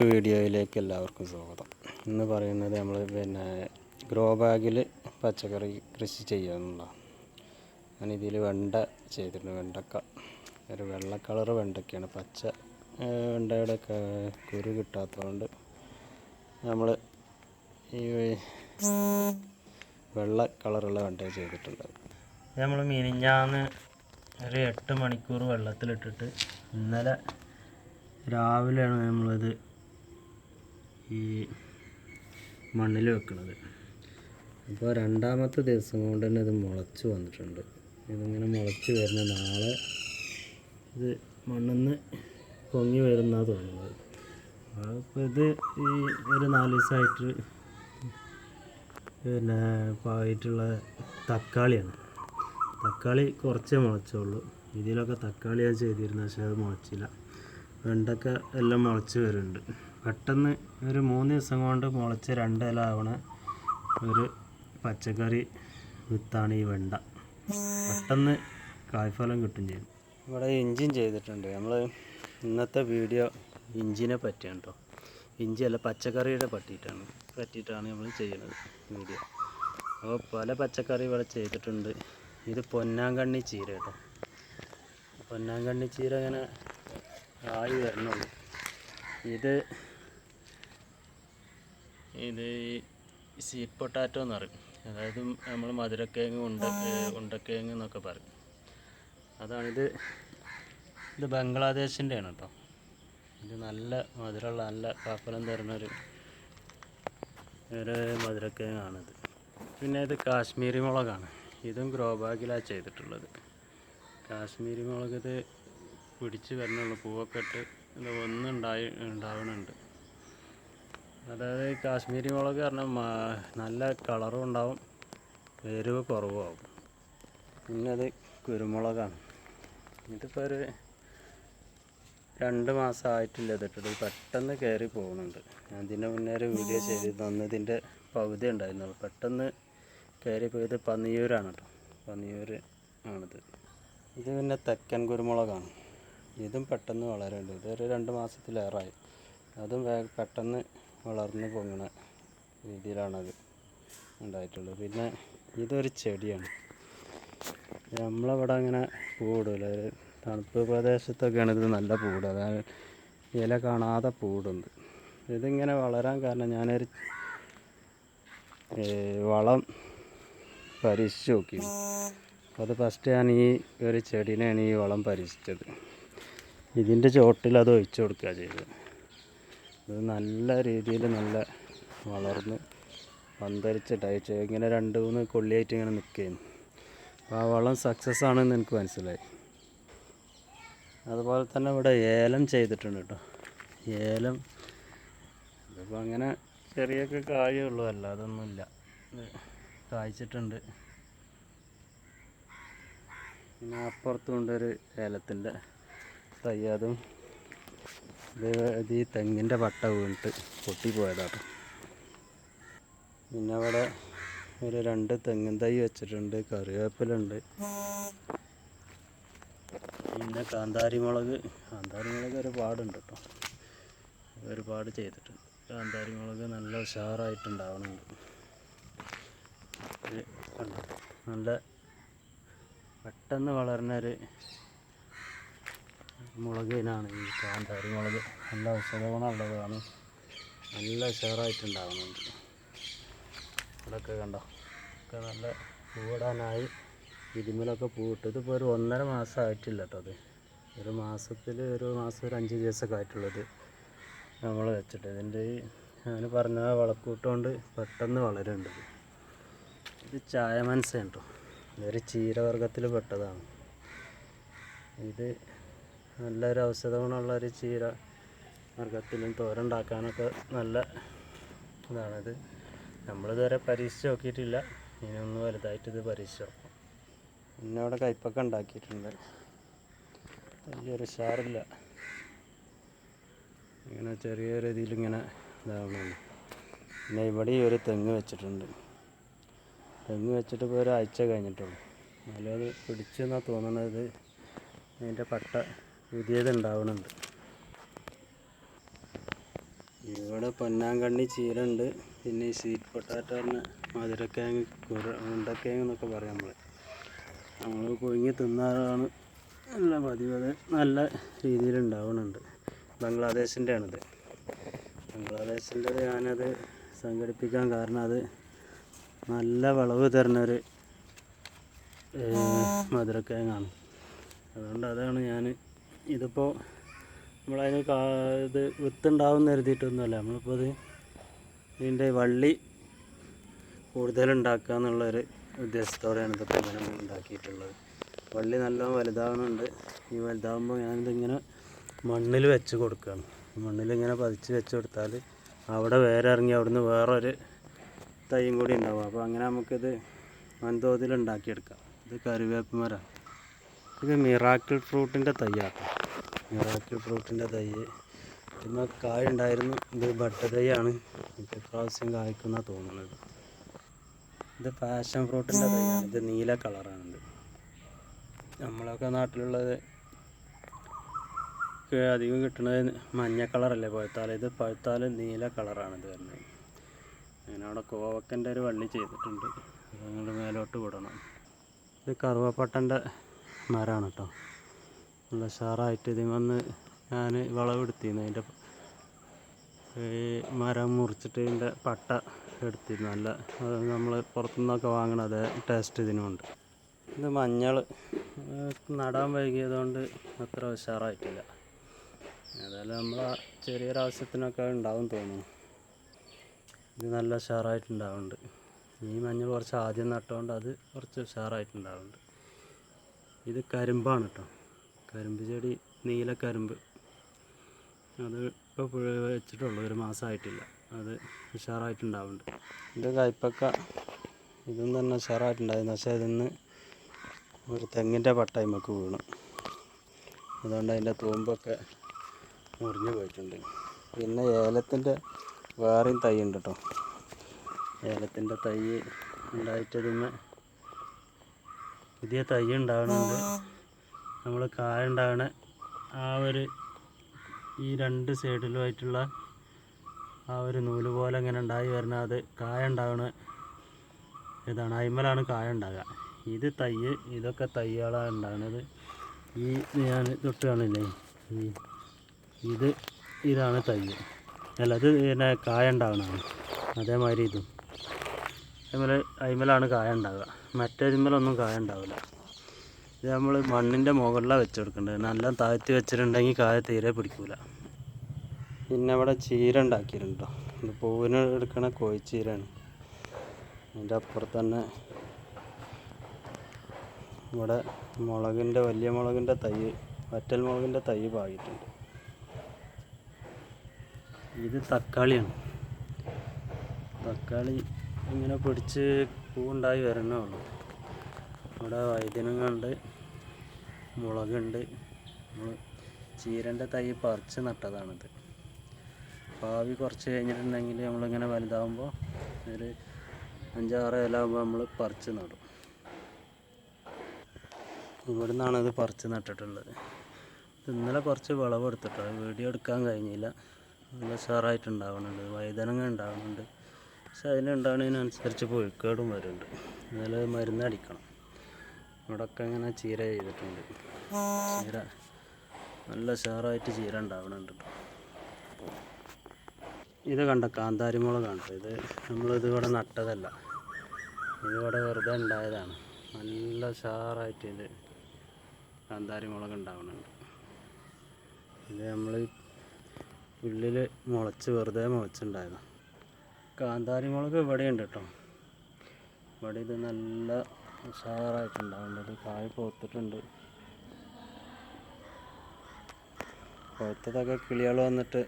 വീഡിയോയിലേക്ക് എല്ലാവർക്കും സ്വാഗതം. ഇന്ന് പറയുന്നത് നമ്മൾ പിന്നെ ഗ്രോ ബാഗിൽ പച്ചക്കറി കൃഷി ചെയ്യാമെന്നുള്ളതാണ് ഞാൻ ഇതിൽ വെണ്ട ചെയ്തിട്ടുണ്ട് വെണ്ടക്ക. ഒരു വെള്ള കളർ വെണ്ടക്കയാണ്. പച്ച വെണ്ടയുടെ കുരു കിട്ടാത്തതുകൊണ്ട് നമ്മൾ ഈ വെള്ള കളറുള്ള വെണ്ട ചെയ്തിട്ടുണ്ട്. നമ്മൾ മിനിഞ്ഞാന്ന് ഒരു എട്ട് മണിക്കൂർ വെള്ളത്തിലിട്ടിട്ട് ഇന്നലെ രാവിലെയാണ് നമ്മളിത് ഈ മണ്ണിൽ വെക്കുന്നത് അപ്പോൾ രണ്ടാമത്തെ ദിവസം കൊണ്ട് തന്നെ ഇത് മുളച്ച് വന്നിട്ടുണ്ട്. ഇതിങ്ങനെ മുളച്ച് വരുന്ന നാളെ ഇത് മണ്ണിന്ന് പൊങ്ങി വരുന്നതാണ് തോന്നുന്നത്. അപ്പോൾ ഇത് ഈ ഒരു നാല് ദിവസമായിട്ട് പിന്നെ പായിട്ടുള്ള തക്കാളിയാണ്. തക്കാളി കുറച്ചേ മുളച്ചുള്ളൂ. ഇതിലൊക്കെ തക്കാളിയാണ് ചെയ്തിരുന്നത് പക്ഷേ അത് മുളച്ചില്ല. വെണ്ടക്ക എല്ലാം മുളച്ച് വരുന്നുണ്ട്. പെട്ടെന്ന് ഒരു മൂന്ന് ദിവസം കൊണ്ട് മുളച്ച് രണ്ടില ആവണ ഒരു പച്ചക്കറി വിത്താണ് ഈ വെണ്ട. പെട്ടെന്ന് കായ്ഫലം കിട്ടും ചെയ്യും. ഇവിടെ ഇഞ്ചിയും ചെയ്തിട്ടുണ്ട്. നമ്മൾ ഇന്നത്തെ വീഡിയോ ഇഞ്ചിനെ പറ്റിയാണ് കേട്ടോ ഇഞ്ചി അല്ല പച്ചക്കറിയുടെ പറ്റിയിട്ടാണ്. പറ്റിയിട്ടാണ് നമ്മൾ ചെയ്യുന്നത് വീഡിയോ. അപ്പോൾ പല പച്ചക്കറി ഇവിടെ ചെയ്തിട്ടുണ്ട്. ഇത് പൊന്നാങ്കണ്ണി ചീര കേട്ടോ പൊന്നാങ്കണ്ണി ചീര ഇങ്ങനെ ആയി വരുന്നുള്ളൂ. ഇത് ഇത് ഈ സ്വീറ്റ് പൊട്ടാറ്റോ എന്ന് പറയും. അതായത് നമ്മൾ മധുരക്കിഴങ്ങ് ഉണ്ട ഉണ്ടക്കിഴങ്ങ് എന്നൊക്കെ പറയും. അതാണിത് ഇത് ബംഗ്ലാദേശിന്റെ ആണ് കേട്ടോ ഇത് നല്ല മധുരമുള്ള നല്ല കാപ്പലം തരുന്നൊരു ഒരു മധുരക്കിഴങ്ങാണിത് പിന്നെ ഇത് കാശ്മീരി മുളകാണ്. ഇതും ഗ്രോ ബാഗിലാണ് ചെയ്തിട്ടുള്ളത്. കാശ്മീരി മുളക് ഇത് പിടിച്ച് വരണുള്ളൂ. പൂവൊക്കെ ഇട്ട് ഇത് ഒന്നുണ്ടായി ഉണ്ടാവണുണ്ട്. അതായത് കാശ്മീരി മുളക് കാരണം നല്ല കളറും ഉണ്ടാവും എരിവ് കുറവാകും പിന്നെ അത് കുരുമുളകാണ്. ഇതിപ്പോൾ ഒരു രണ്ട് മാസം ആയിട്ടില്ല ഇതിട്ടിട്ട് പെട്ടെന്ന് കയറി പോകുന്നുണ്ട് ഞാൻ ഇതിന്റെ മുന്നേ ഒരു വീഡിയോ ചെയ്തിരുന്നു അന്ന് ഇതിന്റെ പകുതി ഉണ്ടായിരുന്നുള്ളൂ. പെട്ടെന്ന് കയറി പോയത് പന്നിയൂരാണ് കേട്ടോ. പന്നിയൂർ ആണിത്. ഇത് പിന്നെ തെക്കൻ കുരുമുളകാണ്. ഇതും പെട്ടെന്ന് വളരുന്നുണ്ട് ഇതൊരു രണ്ട് മാസത്തിലേറായി. അതും വേ പെട്ടെന്ന് വളർന്ന് പൊങ്ങണ രീതിയിലാണത് ഉണ്ടായിട്ടുള്ളത്. പിന്നെ ഇതൊരു ചെടിയാണ്. നമ്മളവിടെ അങ്ങനെ പൂടില്ല ഒരു തണുപ്പ് പ്രദേശത്തൊക്കെയാണ് ഇത് നല്ല പൂട് അതായത് ഇല കാണാതെ പൂടുണ്ട് ഇതിങ്ങനെ വളരാൻ കാരണം ഞാനൊരു വളം പരീക്ഷിച്ച് നോക്കി അത് ഫസ്റ്റ് ഞാൻ ഈ ഒരു ചെടീനെയാണ് ഈ വളം പരീക്ഷിച്ചത്. ഇതിന്റെ ചോട്ടിൽ അത് ഒഴിച്ചു കൊടുക്കുക ചെയ്തത്. ഇത് നല്ല രീതിയിൽ നല്ല വളർന്ന് പന്തരിച്ചിട്ടായി ഇങ്ങനെ രണ്ട് മൂന്ന് കൊള്ളിയായിട്ട് ഇങ്ങനെ നിൽക്കുകയായിരുന്നു അപ്പോൾ ആ വളം സക്സസ് ആണെന്ന് എനിക്ക് മനസ്സിലായി. അതുപോലെ തന്നെ ഇവിടെ ഏലം ചെയ്തിട്ടുണ്ട് കേട്ടോ. ഏലം ഇതിപ്പോൾ അങ്ങനെ ചെറിയൊക്കെ കായുള്ളൂ അല്ല അതൊന്നുമില്ല കായ്ച്ചിട്ടുണ്ട്. പിന്നെ അപ്പുറത്തും കൊണ്ടൊരു ഏലത്തിന്റെ തൈ അതും ഇത് ഈ തെങ്ങിന്റെ പട്ട വീണിട്ട് പൊട്ടിപ്പോയതാണ് പിന്നെ അവിടെ ഒരു രണ്ട് തെങ്ങിൻ തൈ വെച്ചിട്ടുണ്ട് കറിവേപ്പിലുണ്ട്. പിന്നെ കാന്താരി മുളക് കാന്താരി മുളക് ഒരുപാടുണ്ട് കേട്ടോ. ഒരുപാട് ചെയ്തിട്ടുണ്ട്. കാന്താരി മുളക് നല്ല ഉഷാറായിട്ടുണ്ടാവണുണ്ട്. നല്ല പെട്ടെന്ന് വളർന്നൊരു മുളക് ഇനാണ് ഈ കാന്താരി മുളക്. നല്ല ഔഷധ ഗുണമുള്ളതാണ് നല്ല ഷെയറായിട്ടുണ്ടാകുന്നുണ്ട് ഇവിടെയൊക്കെ കണ്ടോ? ഒക്കെ നല്ല പൂവിടാനായി. ഇതിമലൊക്കെ പൂവിട്ടു. ഇതിപ്പോൾ ഒരു ഒന്നര മാസം ആയിട്ടില്ല കേട്ടോ അത്. ഒരു മാസത്തിൽ ഒരു മാസം ഒരു അഞ്ച് ദിവസമൊക്കെ ആയിട്ടുള്ളത് നമ്മൾ വെച്ചിട്ട്. ഇതിന്റെ ഈ ഞാൻ പറഞ്ഞ വളക്കൂട്ടുകൊണ്ട് പെട്ടെന്ന് വളരുന്നുണ്ട് ഇത്. ചായ മനസ്സാണ് ഇതൊരു ചീരവർഗത്തിൽ പെട്ടതാണ്. ഇത് നല്ലൊരു ഔഷധ ഗുണമുള്ള ഒരു ചീര വർഗത്തിലും തോരുണ്ടാക്കാനൊക്കെ നല്ല ഇതാണിത്. നമ്മളിതുവരെ പരീക്ഷിച്ച് നോക്കിയിട്ടില്ല. ഇനി ഒന്ന് വലുതായിട്ട് ഇത് പരീക്ഷിച്ച് നോക്കാം. പിന്നെ അവിടെ കയ്പൊക്കെ ഉണ്ടാക്കിയിട്ടുണ്ട്. വലിയൊരു ഉഷാറില്ല. ഇങ്ങനെ ചെറിയ രീതിയിൽ ഇങ്ങനെ ഇതാവണം പിന്നെ ഇവിടെ ഈ ഒരു തെങ്ങ് വെച്ചിട്ടുണ്ട്. തെങ്ങ് വെച്ചിട്ട് ഇപ്പോൾ ഒരാഴ്ച കഴിഞ്ഞിട്ടുള്ളൂ. എന്നാലും അത് പിടിച്ചെന്നാണ് തോന്നുന്നത് അതിന്റെ പട്ട പുതിയത് ഉണ്ടാവണുണ്ട് ഇവിടെ പൊന്നാങ്കണ്ണി ചീരണ്ട് പിന്നെ ഈ സ്വീറ്റ് പൊട്ടാറ്റോ പറഞ്ഞ മധുരക്കിഴങ്ങ് കുര ഉണ്ടക്കിഴങ്ങ് എന്നൊക്കെ പറയാം നമ്മൾ നമ്മൾ കുഴുങ്ങി തിന്നാറാണ് നല്ല പതിവ് നല്ല രീതിയിൽ ഉണ്ടാവുന്നുണ്ട് ബംഗ്ലാദേശിന്റെ ആണിത് ബംഗ്ലാദേശിന്റെ ഞാനത് സംഘടിപ്പിക്കാൻ കാരണം അത് നല്ല വിളവ് തരുന്നൊരു മധുരക്കേങ്ങാണ് അതുകൊണ്ട് അതാണ് ഞാൻ ഇതിപ്പോൾ നമ്മളതിന് കാ ഇത് വിത്തുണ്ടാവും കരുതിയിട്ടൊന്നുമല്ല. നമ്മളിപ്പോൾ ഇത് ഇതിന്റെ വള്ളി കൂടുതലുണ്ടാക്കുക എന്നുള്ളൊരു ഉദ്ദേശത്തോടെയാണ് ഇതൊക്കെ ഇങ്ങനെ ഉണ്ടാക്കിയിട്ടുള്ളത്. വള്ളി നല്ല വലുതാവുന്നുണ്ട്. ഈ വലുതാവുമ്പോൾ ഞാനിതിങ്ങനെ മണ്ണിൽ വെച്ച് കൊടുക്കുകയാണ്. മണ്ണിലിങ്ങനെ പതിച്ച് വെച്ച് കൊടുത്താൽ അവിടെ വേറെ ഇറങ്ങി അവിടെ നിന്ന് വേറൊരു തൈയും കൂടി ഉണ്ടാവും. അപ്പോൾ അങ്ങനെ നമുക്കിത് വൻതോതിൽ ഉണ്ടാക്കിയെടുക്കാം. ഇത് കറിവേപ്പ് മരം ഇത് മിറാക്കിൾ ഫ്രൂട്ടിന്റെ തൈയാട്ടോ. മിറാക്കിൾ ഫ്രൂട്ടിന്റെ തൈ പിന്നെ കായ ഉണ്ടായിരുന്നു ഇത് ബട്ട തൈയാണ് ഇപ്പോൾ പ്രാവശ്യം കായ്ക്കുന്ന തോന്നുന്നത്. ഇത് പാഷൻ ഫ്രൂട്ടിന്റെ തൈയാണ് ഇത് നീല കളറാണിത് നമ്മളൊക്കെ നാട്ടിലുള്ളത് അധികം കിട്ടുന്നത് മഞ്ഞ കളറല്ലേ പഴുത്താൽ ഇത് പഴുത്താൽ നീല കളറാണ് ഇത് വരുന്നത്. അങ്ങനെ അവിടെ കോവക്കന്റെ ഒരു വള്ളി ചെയ്തിട്ടുണ്ട്. അത് അങ്ങോട്ട് മേലോട്ട് വിടണം. ഇത് കറുവപ്പട്ടന്റെ മരമാണ് കേട്ടോ. നല്ല ഉഷാറായിട്ട് ഇതിൽ വന്ന് ഞാൻ വിളവെടുത്തിരുന്നു. അതിന്റെ മരം മുറിച്ചിട്ട് ഇതിന്റെ പട്ട എടുത്തിരുന്നു. നല്ല നമ്മൾ പുറത്തുനിന്നൊക്കെ വാങ്ങണ അതേ ടേസ്റ്റ് ഇതിനുമുണ്ട് ഇത് മഞ്ഞൾ നടാൻ വൈകിയതുകൊണ്ട് അത്ര ഉഷാറായിട്ടില്ല. ഏതായാലും നമ്മൾ ചെറിയൊരു ആവശ്യത്തിനൊക്കെ ഉണ്ടാവും തോന്നുന്നു. ഇത് നല്ല ഉഷാറായിട്ടുണ്ടാവുന്നുണ്ട്. ഈ മഞ്ഞൾ കുറച്ച് ആദ്യം നട്ടുകൊണ്ട് അത് കുറച്ച് ഉഷാറായിട്ടുണ്ടാവുന്നുണ്ട്. ഇത് കരിമ്പാണ് കേട്ടോ കരിമ്പ് ചെടി നീല കരിമ്പ്. അത് ഇപ്പോൾ വെച്ചിട്ടുള്ളൂ ഒരു മാസമായിട്ടില്ല അത് ഉഷാറായിട്ടുണ്ടാവുന്നുണ്ട്. എന്റെ കയ്പ്പക്ക ഇതും തന്നെ ഉഷാറായിട്ടുണ്ടായിരുന്നു. പക്ഷേ ഇതിന്ന് ഒരു തെങ്ങിന്റെ പട്ടയമൊക്കെ വീണു. അതുകൊണ്ട് അതിന്റെ തൂമ്പൊക്കെ മുറിഞ്ഞു പോയിട്ടുണ്ട്. പിന്നെ ഏലത്തിന്റെ വേറെയും തൈ ഉണ്ട് കേട്ടോ ഏലത്തിന്റെ തൈ ഉണ്ടായിട്ടതിന്മേ പുതിയ തൈ ഉണ്ടാവുന്നുണ്ട് നമ്മൾ കായ ഉണ്ടാവണ ആ ഒരു ഈ രണ്ട് സൈഡിലുമായിട്ടുള്ള ആ ഒരു നൂൽ പോലെ ഇങ്ങനെ ഉണ്ടായി വരുന്ന അത് കായ ഇതാണ്. അയിമലാണ് കായ ഉണ്ടാകുക ഇത് തയ്യ് ഇതൊക്കെ തയ്യകളാണ് ഉണ്ടാകുന്നത് ഈ ഞാൻ തൊട്ട് കാണില്ലേ? ഈ ഇത് ഇതാണ് തയ്യ്. അല്ല അത് പിന്നെ കായ ഉണ്ടാവണതാണ്. അതേമാതിരി ഇതും. അതേപോലെ അയിമലാണ് കായ ഉണ്ടാവുക. മറ്റേതിമേലൊന്നും കായ ഉണ്ടാവില്ല ഇത് നമ്മൾ മണ്ണിന്റെ മുകളിലാണ് വെച്ച് കൊടുക്കേണ്ടത് നല്ല താഴ്ത്തി വെച്ചിട്ടുണ്ടെങ്കിൽ കായ തീരെ പിടിക്കൂല. പിന്നെ ഇവിടെ ചീര ഉണ്ടാക്കിയിട്ടുണ്ട് പൂവിന് എടുക്കണ കോഴിച്ചീരയാണ് അതിന്റെ അപ്പുറത്ത് തന്നെ ഇവിടെ മുളകിന്റെ വലിയ മുളകിന്റെ തൈ വറ്റൽ മുളകിന്റെ തൈ പാകിയിട്ടുണ്ട്. ഇത് തക്കാളിയാണ്. തക്കാളി ഇങ്ങനെ പിടിച്ച് പൂവുണ്ടായി വരണേ ഉള്ളൂ. ഇവിടെ വൈദ്യനങ്ങുണ്ട് മുളകുണ്ട്. നമ്മൾ ചീരന്റെ തൈ പറിച്ച് നട്ടതാണിത്. ഭാവി കുറച്ച് കഴിഞ്ഞിട്ടുണ്ടെങ്കിൽ നമ്മളിങ്ങനെ വലുതാവുമ്പോൾ ഒരു അഞ്ചാറ് ഇല ആകുമ്പോൾ നമ്മൾ പറിച്ച് നടും. ഇവിടെ നിന്നാണ് ഇത് പറിച്ച് നട്ടിട്ടുള്ളത്. ഇന്നലെ കുറച്ച് വിളവെടുത്തിട്ടുണ്ട് വീഡിയോ എടുക്കാൻ കഴിഞ്ഞില്ല. നല്ല ഉഷാറായിട്ടുണ്ടാവുന്നുണ്ട് വൈതനങ്ങ ഉണ്ടാവുന്നുണ്ട് പക്ഷെ അതിനുണ്ടാവുന്നതിനനുസരിച്ച് പുഴുക്കേടും വരുന്നുണ്ട്. ഇന്നലെ മരുന്ന് അടിക്കണം ഇവിടെയൊക്കെ ഇങ്ങനെ ചീര ചെയ്തിട്ടുണ്ട്. ചീര നല്ല ഉഷാറായിട്ട് ചീര ഉണ്ടാവണുണ്ട് ഇത് കണ്ട കാന്താരി മുളകാണ് ട്ടോ. ഇത് നമ്മളിത് ഇവിടെ നട്ടതല്ല. ഇതിവിടെ വെറുതെ ഉണ്ടായതാണ്. നല്ല ഉഷാറായിട്ട് ഇത് കാന്താരിമുളക് ഉണ്ടാവുന്നുണ്ട് ഇത് നമ്മൾ പുല്ലിൽ മുളച്ച് വെറുതെ മുളച്ചുണ്ടായതാണ് കാന്താരിമുളക് ഇവിടെയുണ്ട് കേട്ടോ. ഇവിടെ ഇത് നല്ല ഉഷാറായിട്ടുണ്ടാവുന്നുണ്ട്. കായ് പോത്തിട്ടുണ്ട്. പോത്തതൊക്കെ കിളികൾ വന്നിട്ട്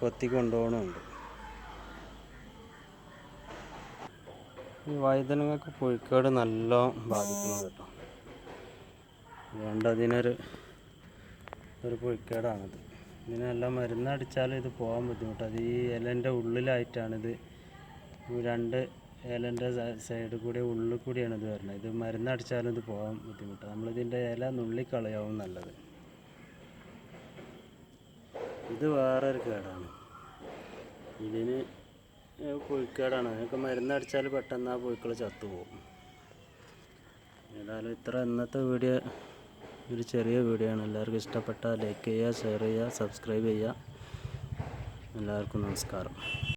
കൊത്തി കൊണ്ടുപോകണമുണ്ട് ഈ വൈദ്യനങ്ങൾക്ക് പുഴുക്കേട് നല്ല ബാധിക്കുന്നത് കേട്ടോ. അതുകൊണ്ട് അതിനൊരു ഒരു പുഴുക്കേടാണിത്. ഇതിനെല്ലാം മരുന്നടിച്ചാലും ഇത് പോകാൻ ബുദ്ധിമുട്ടാണ്. അത് ഈ ഇലന്റെ ഉള്ളിലായിട്ടാണിത്. രണ്ട് ഇലന്റെ സൈഡിൽ കൂടി ഉള്ളിൽ കൂടിയാണ് ഇത് വരുന്നത്. ഇത് മരുന്നടിച്ചാലും ഇത് പോകാൻ ബുദ്ധിമുട്ടാണ് നമ്മളിതിന്റെ ഇല നുള്ളിക്കളയാവും നല്ലത്. ഇത് വേറൊരു കേടാണ്. ഇതിന് പുഴുക്കേടാണ്. അതിനൊക്കെ മരുന്നടിച്ചാൽ പെട്ടെന്ന് ആ പുഴുക്കൾ ചത്തുപോകും. ഏതായാലും ഇത്ര ഇന്നത്തെ വീഡിയോ ഒരു ചെറിയ വീഡിയോ ആണ്. എല്ലാവർക്കും ഇഷ്ടപ്പെട്ടാൽ ലൈക്ക് ചെയ്യുക ഷെയർ ചെയ്യുക സബ്സ്ക്രൈബ് ചെയ്യുക. എല്ലാവർക്കും നമസ്കാരം.